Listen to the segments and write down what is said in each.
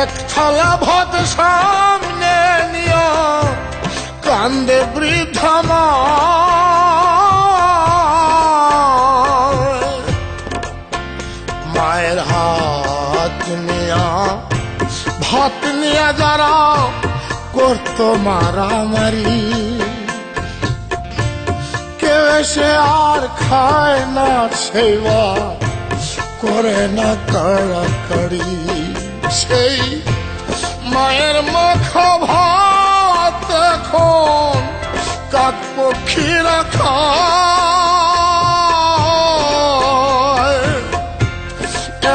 এক থালা ভাত সামনে কান্দে বৃদ্ধা মায়ের হাত নিয়া, ভাত নিয়া যারা করতো মারামারি, কেউ এসে আর খায় না সেবা, করে না কাড়াকাড়ি। সেই মায়ের মাখা ভাত এখন কাক পক্ষীরা খায়।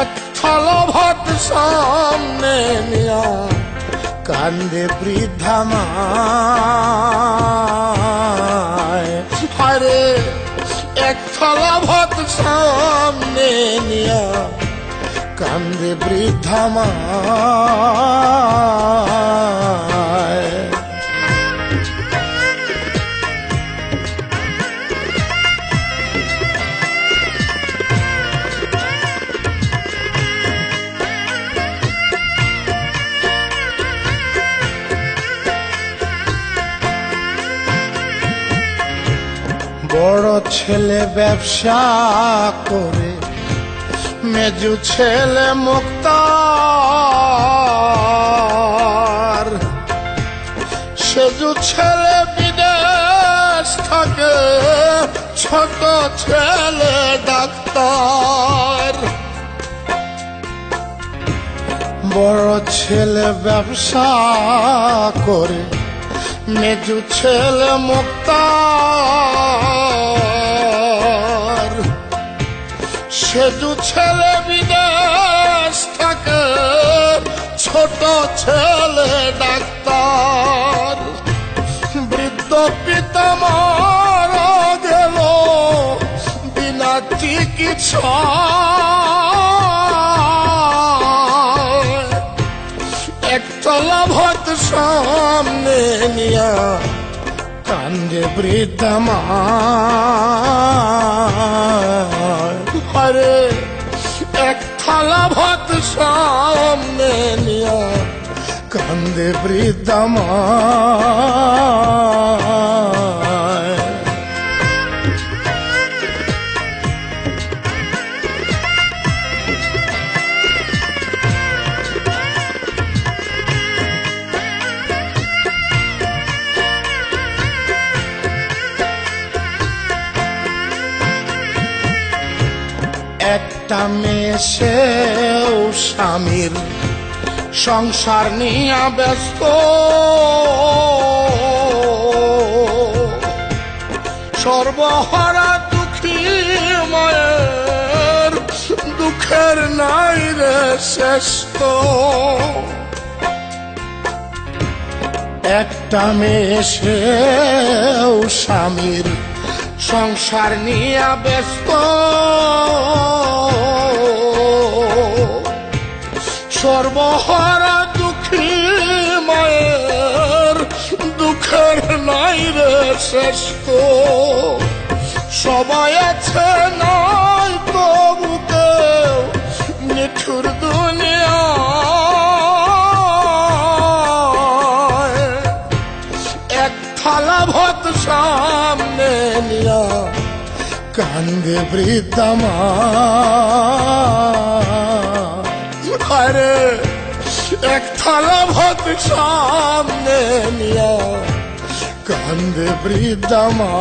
এক থালা ভাত সামনে নিয়া কান্দে বৃদ্ধা মায়। আরে এক থালা কান্দে বৃদ্ধা মায়। বড় ছেলে ব্যবসা করে মেজু ছেলে মুক্তার সেজু ছেলে বিদেশ থাকে, ছোট ছেলে ডাক্তার। বড় ছেলে ব্যবসা করে, মেজু ছেলে মুক্তার। সেজু ছেলে বিদেশ থাকে ছোট ছেলে ডাক্তার। বৃদ্ধ পিতা মারা গেল বিনা চিকিৎসা একতলা ভাত সামনে নিয়া কান্দে বৃদ্ধা মা। সামনে নিয়া কান্দে বৃদ্ধা মা একটা মেয়ে সেও স্বামীর। সংসার নিয়ে ব্যস্ত। সর্বহারা দুঃখী মায়ের দুঃখের নাই রে শ্রেষ্ঠ। একটা মেয়ে সেও স্বামীর সংসার নিয়ে ব্যস্ত। সর্বহারা দুঃখী মায়ের দুঃখের নাই রে শ্রেষ্ঠ সবাই আছে, নাই তবু কেউ নিঠুর এক থালা ভাত সামনে নিয়া কান্দে বৃদ্ধা সামনে নিয়া কান্দে বৃদ্ধা মা।